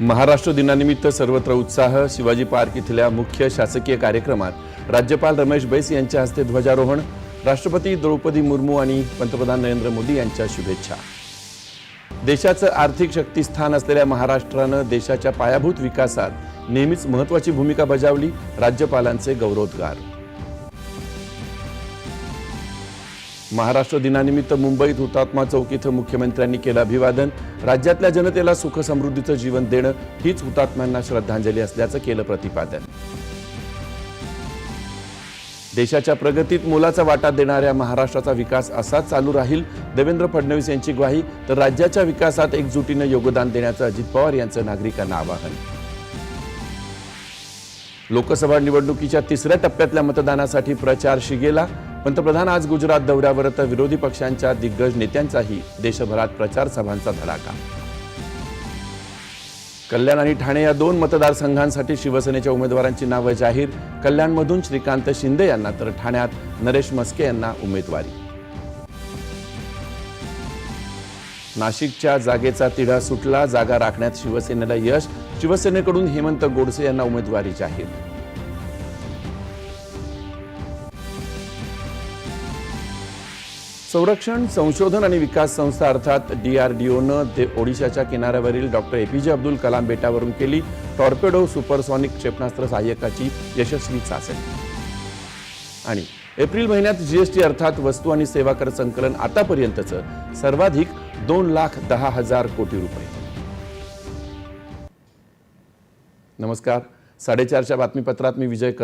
महाराष्ट्र दिनानिमित्त सर्वत्र उत्साह शिवाजी पार्क इथल्या मुख्य शासकीय कार्यक्रमात राज्यपाल रमेश बैस यांच्या हस्ते ध्वजारोहण राष्ट्रपती द्रौपदी मुर्मू आणि पंतप्रधान नरेंद्र मोदी यांच्या शुभेच्छा. देशाचं आर्थिक शक्तीस्थान असलेल्या महाराष्ट्रानं देशाच्या पायाभूत विकासात नेहमीच महत्वाची भूमिका बजावली राज्यपालांचे गौरवोद्गार. महाराष्ट्र दिनानिमित्त मुंबईत हुतात्मा चौक इथं मुख्यमंत्र्यांनी केलं अभिवादन. राज्यातल्या जनतेला सुख समृद्धीचं जीवन देणं हीच हुतात्म्यांना श्रद्धांजली असल्याचं केलं प्रतिपादन. देशाच्या प्रगतीत मोलाचा वाटा देणाऱ्या महाराष्ट्राचा विकास असाच चालू राहील देवेंद्र फडणवीस यांची ग्वाही तर राज्याच्या विकासात एकजुटीनं योगदान देण्याचं अजित पवार यांचं नागरिकांना आवाहन. लोकसभा निवडणुकीच्या तिसऱ्या टप्प्यातल्या मतदानासाठी प्रचार शिगेला पंतप्रधान आज गुजरात दौऱ्यावर तर विरोधी पक्षांच्या दिग्गज नेत्यांचाही देशभरात प्रचार सभांचा धडाका. कल्याण आणि ठाणे या दोन मतदारसंघांसाठी शिवसेनेच्या उमेदवारांची नावं जाहीर. कल्याणमधून श्रीकांत शिंदे यांना तर ठाण्यात नरेश मस्के यांना उमेदवारी. नाशिकच्या जागेचा तिढा सुटला जागा राखण्यात शिवसेनेला यश. शिवसेनेकडून हेमंत गोडसे यांना उमेदवारी जाहीर. संरक्षण संशोधन आणि विकास संस्था अर्थात डी आर डी ओनं ते ओडिशाच्या किनाऱ्यावरील डॉक्टर ए पी जे अब्दुल कलाम बेटावरून केली टॉर्पेडो सुपरसॉनिक क्षेपणास्त्र सहाय्यकाची यशस्वी चाचणी. आणि एप्रिल महिन्यात जीएसटी अर्थात वस्तू आणि सेवा कर संकलन आतापर्यंतचं सर्वाधिक दोन लाख दहा हजार कोटी रुपये. नमस्कार. साडेचारच्या बातमीपत्रात मी विजय कदम